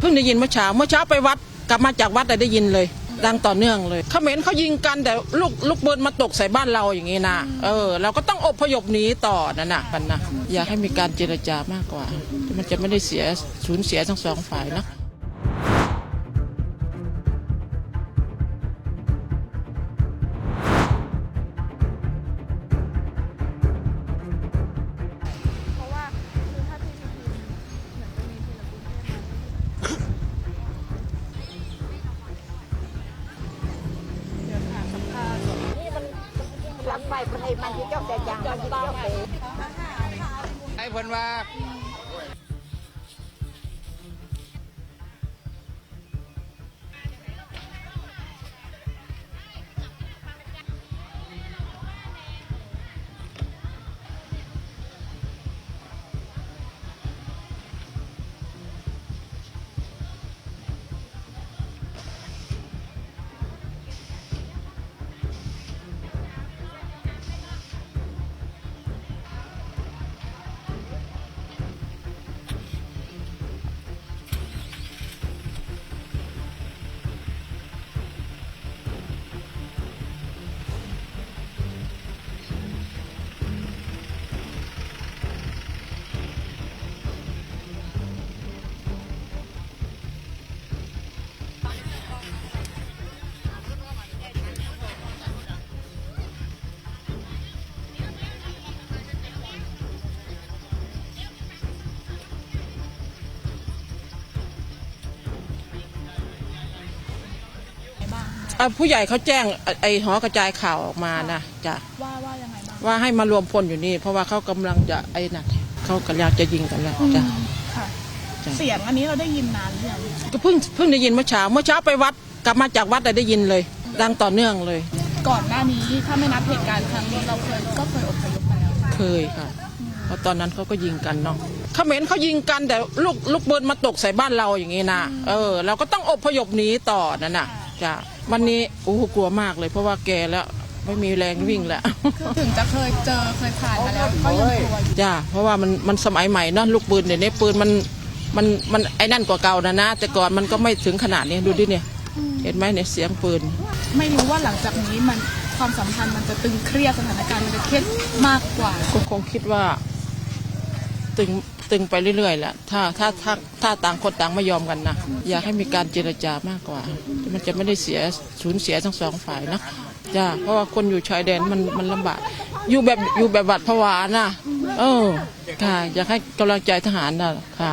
เพิ่งได้ยินเมื่อเช้าเมื่อเช้าไปวัดกลับมาจากวัดแต่ได้ยินเลย ดังต่อเนื่องเลยเขมรเขายิงกันแต่ลูกลูกปืนมาตกใส่บ้านเราอย่างนี้นะเออเราก็ต้องอพยพหนีต่อนั่นนะกันนะอยากให้มีการเจรจามากกว่า มันจะไม่ได้เสียสูญเสียทั้งสองฝ่ายนะ หลังไปมันไอ้มันที่เจ้าแต่ยังมันที่เจ้าเตะไอ้เพิ่นว่า อะผู้ใหญ่เขาแจ้งไอ้ไอ้หอกระจายข่าวออกมานะจ้ะว่าว่ายังไงบ้างว่าให้มารวมพลอยู่นี่ เพราะว่าเขากำลังจะไอ้นั่นเขากำลังจะยิงกันแล้วจ้ะ ค่ะ จ้ะ เสียงอันนี้เราได้ยินนานหรือยังก็เพิ่งเพิ่งได้ยินเมื่อเช้าเมื่อเช้าไปวัดกลับมาจากวัดแต่ได้ยินเลย ดังต่อเนื่องเลย ก่อนหน้านี้ถ้าไม่นับเหตุการณ์ครั้งนี้เราเคยก็เคยอพยพมาแล้วเคยค่ะเพราะตอนนั้นเขาก็ยิงกันเนาะเขมรเขายิงกันแต่ลูกลูกปืนมาตกใส่บ้านเราอย่างนี้นะเออ เราก็ต้องอพยพหนีต่อนั่นน่ะ จ้ะวันนี้โอ้โหกลัวมากเลย เพราะว่าแกแล้วไม่มีแรงวิ่งแล้วคือถึงจะเคยเจอเคยผ่านมาแล้วก็ยังกลัวอยู่จ้าเพราะว่ามันมันสมัยใหม่เนาะลูกปืนเดี๋ยวนี้ปืนมันมันมันไอ้นั่นกว่าเก่านะนะ แต่ก่อนมันก็ไม่ถึงขนาดนี้ดูดิเนี่ย เห็นไหมเนี่ยเสียงปืน ไม่รู้ว่าหลังจากนี้มันความสัมพันธ์มันจะตึงเครียดสถานการณ์มันจะเครียดมากกว่าก็คงคิดว่า ตึงตึงไปเรื่อยๆแหละถ้าถ้าถ้าถ้าต่างคนต่างไม่ยอมกันนะอยากให้มีการเจรจามากกว่า มันจะไม่ได้เสียสูญเสียทั้งสองฝ่ายนะจ้าเพราะว่าคนอยู่ชายแดนมันมันลำบาก อยู่แบบอยู่แบบบัดผวานะเออค่ะอยากให้กำลังใจทหารนะค่ะ